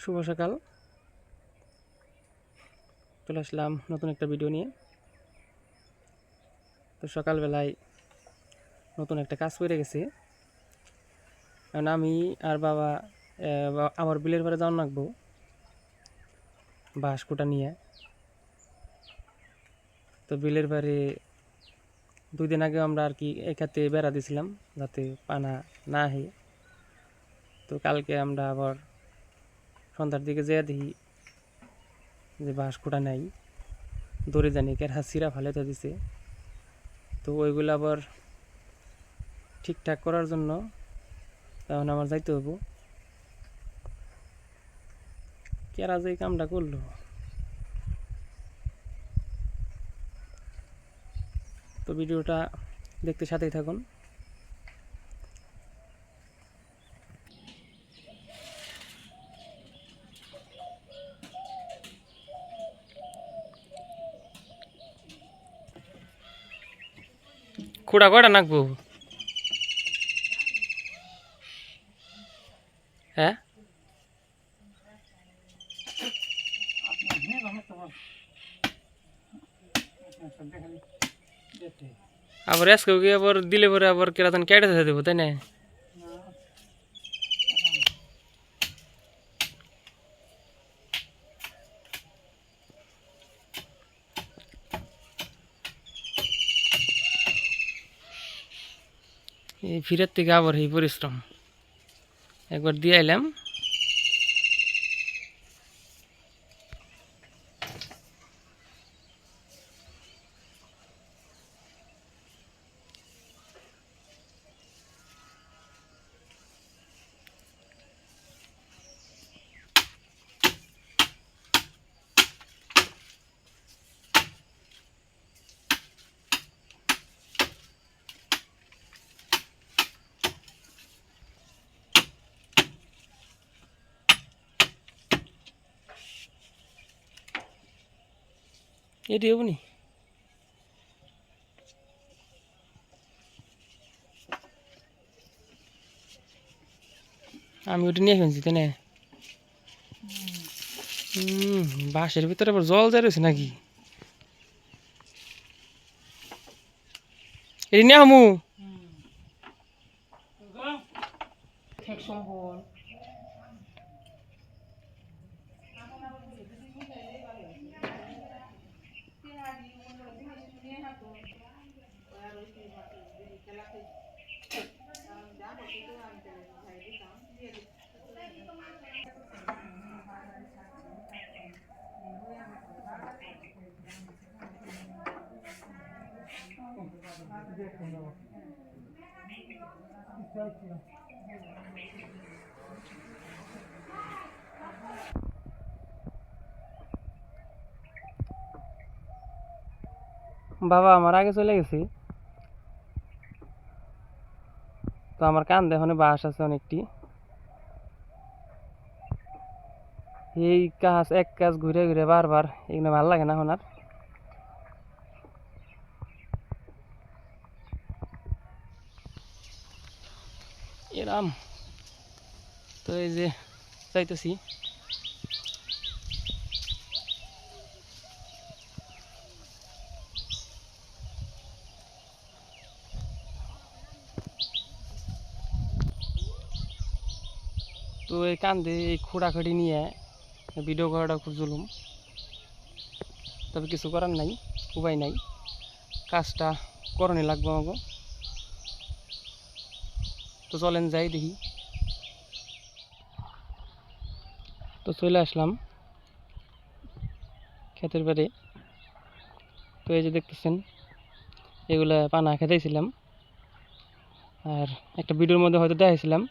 শুভ সকাল। চলে আসলাম নতুন একটা ভিডিও নিয়ে। তো সকালবেলায় নতুন একটা কাজ করে গেছি। কারণ আমি আর বাবা আমার বিলের পরে যাওয়ার লাগবো বাঁশ কুটা নিয়ে। তো বিলের বাড়ি দুই দিন আগে আমরা আর কি একাতে বেড়া দিছিলাম যাতে পানা না হয় তো কালকে আমরা আবার সন্ধ্যার দিকে যেয়ে দেখি যে বাঁশ কুটা নাই, দড়ি জানি কে হাসিরা ফালাইতে দিছে। তো ওইগুলো আবার ঠিকঠাক করার জন্য তখন আমার যাইতে হব কেরা যে কামটা করল? তো ভিডিওটা দেখতে সাথেই থাকুন। খুঁড়া কয়টা নাকবো হ্যাঁ আবার আজকে গিয়ে আবার দিলে পরে আবার কেরাতন কেটে ধরে দেবো তাই না এই ফিরের থেকে আবার এই পরিশ্রম। একবার দিয়ে এলাম এটি হব নি আমি ওটা নিয়ে ফেলছি, তাই না? হুম বাঁশের ভিতরে আবার জল যা রয়েছে নাকি? এটি নিয়ে আমু বাবা, আমার আগে চলে গেছি। তো আমার কান দেখনে বাস আছে অনেকটি। এই কাজ, এক কাজ ঘুরে ঘুরে বারবার, এগুলো ভালো লাগে না এখন এরাম তো এই যে যাইতেছি। তো এই কান্দে, এই খোঁড়াখড়ি নিয়ে ভিডিও করাটা খুব জুলুম। তবে কিছু করার নাই, উপায় নাই। কাজটা করণে লাগবে আমাকে তো চলেন যাই দেখি। তো চলে আসলাম ক্ষেতের বাড়ি। তো এই যে দেখতেছেন, এগুলা পানা খেতেছিলাম আর একটা ভিডিওর মধ্যে হয়তো দেখাইছিলাম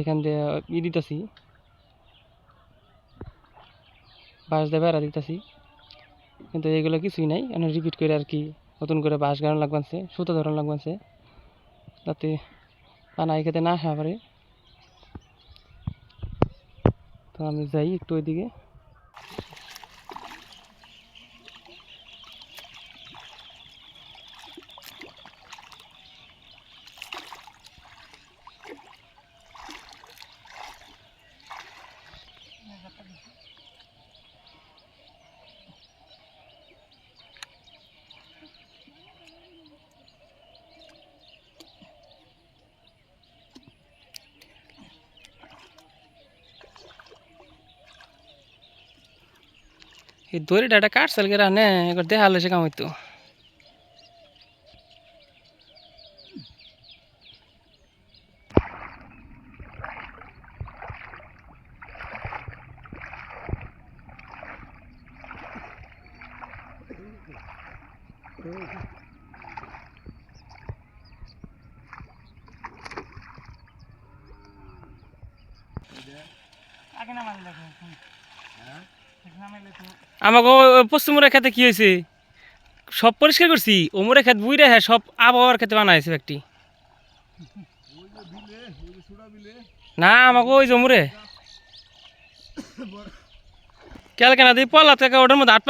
এখান দিয়ে ই দিতেছি। বাঁশ দিয়ে বেড়া দিতেছি। কিন্তু এগুলো কিছুই নাই, এনে রিপিট করে আর কি নতুন করে বাঁশ গাড়ানো লাগবানছে, সুতো ধরানো লাগবানছে। যাতে পানা এই খেতে না খাওয়া পারে। তো আমি যাই একটু ওইদিকে। এই দড়িটা একটা কাটছিল কে রানে এবার দেখালে সে কাম হইতো আমাকে পশ্চিমুরা খেতে কি হয়েছে? সব পরিষ্কার করছি। ওমরে খেত বুই রে সব আবহাওয়ার খেতে বানাইছে একটি না আমাকে ওই জমুরে কেল কেনা দিই পলা থেকে ওটার মধ্যে আট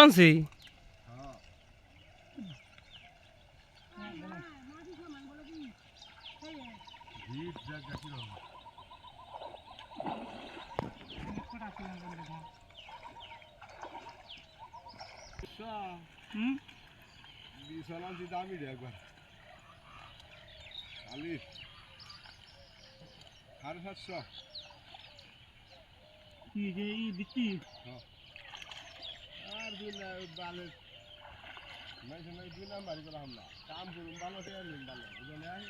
বিশালাম দামি রে একবার খালি সাড়ে সাতশো আর দুই না বালে মাইছে নাই দুই নাম্বারই করা হামলা কাম করুন ভালো সে নিন ভালো বুঝলেন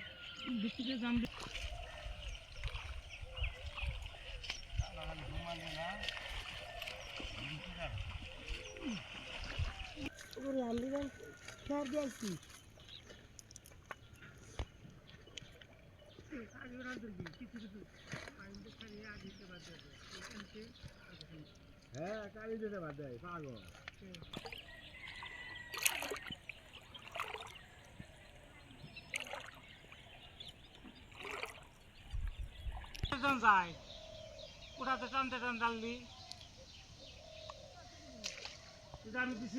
হ্যাঁ কালি দিতে বাদ দেয় পাগল যায় ওটাতে টানতে টান ডাললি এটা আমি দিছি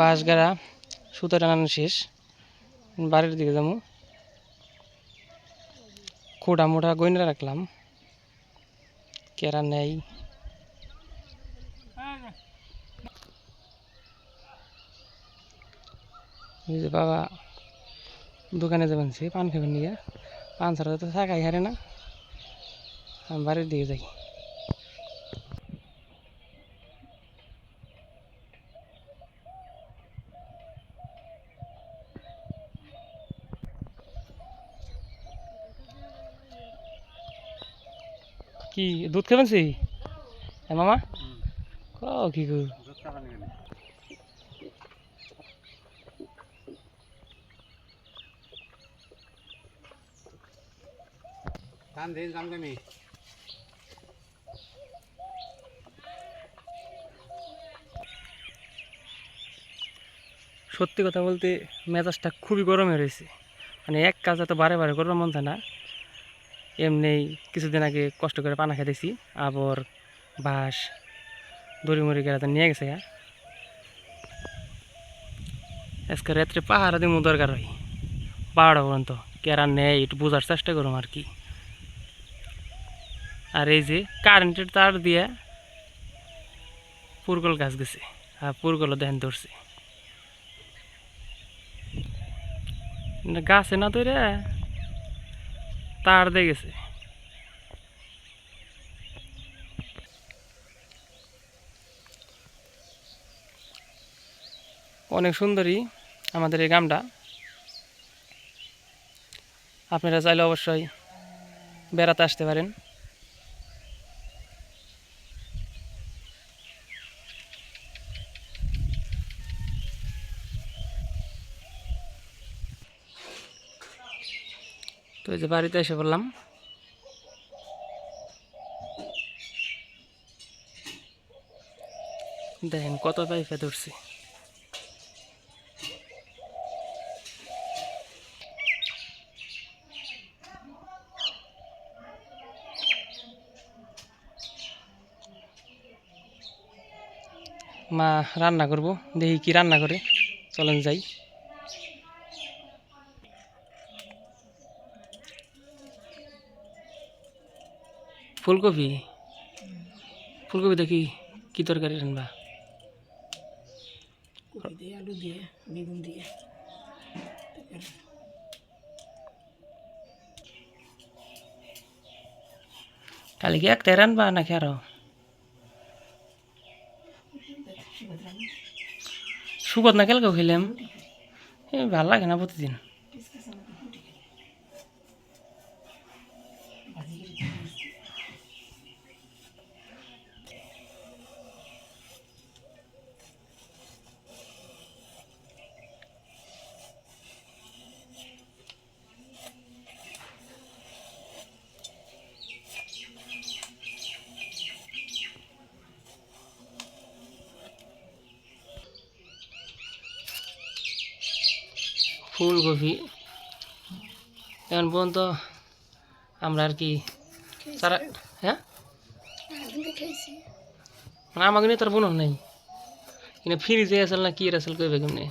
বাঁশ গাড়া সুতো টানানো শেষ। বাড়ির দিকে যাব খোটা মোটা গইনা রাখলাম। কেরা নেই। বাবা দোকানে যাবেন সে, পান খাবেন নিয়ে। পান ছাড়া তো থাকাই হারে না। বাড়ির দিকে যাই। কি দুধ খাবেন সে? হ্যাঁ মামা? ক কি গো? কাম দিন কাম কামি সত্যি কথা বলতে মেজাজটা খুবই গরমে রয়েছে। মানে এক কাজ এত বারে বারে করবার মন চায় না। এমনি কিছুদিন আগে কষ্ট করে পানা খেতেছি, আবার বাঁশ, দড়ি মুড়ি গেড়াতে নিয়ে গেছে। আজকে রাত্রে পাহারা দিমু দরকার হয় বারোটা পর্যন্ত কেরা নেই, একটু বোঝার চেষ্টা করুম আর কি আর এই যে কারেন্টের তার দিয়ে পুরকল গাছ গেছে, আর পুরকলও দেখেন ধরছে গাছে না তো রে তার দিয়ে গেছে। অনেক সুন্দরী আমাদের এই গ্রামটা। আপনারা চাইলে অবশ্যই বেড়াতে আসতে পারেন। তো এই যে বাড়িতে এসে বললাম দেখেন কত পাইপে ধরছি। মা, রান্না করব। দেখি কি রান্না করে। চলেন যাই। ফুলকপি? ফুলকপি দেখি কি তরকারি রান্না? দিয়ে আলু দিয়ে বেগুন দিয়ে। কালি কি একটাই রানবা নাকি আরও? সুগত না কালকেও খেলাম। ভালো লাগে না প্রতিদিন। ফুলকপি। এখন পর্যন্ত আমরা আর কি সারা হ্যাঁ? আমাকে নিয়ে তোর বোন নেই। কিন্তু ফ্রিজে আসল না কি আসল কইবে কেমনি?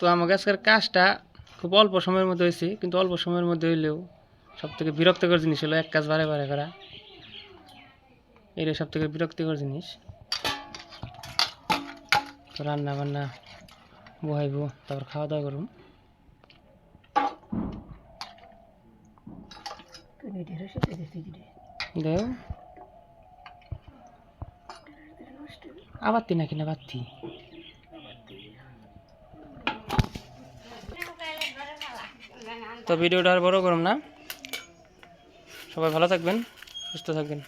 তো আমাকে আজকের কাজটা খুব অল্প সময়ের মধ্যে হয়েছে, কিন্তু অল্প সময়ের মধ্যে হইলেও সব থেকে বিরক্তিকর জিনিস হলো এক কাজ বারে বারে করা। এটা সব থেকে বিরক্তিকর জিনিস। তো রান্না বান্না বহাইব, তারপর খাওয়া দাওয়া করুন দেও। আবার তিনা কিনা বাত্তি? তো ভিডিওটা আর বড় করুন না। সবাই ভালো থাকবেন সুস্থ থাকবেন।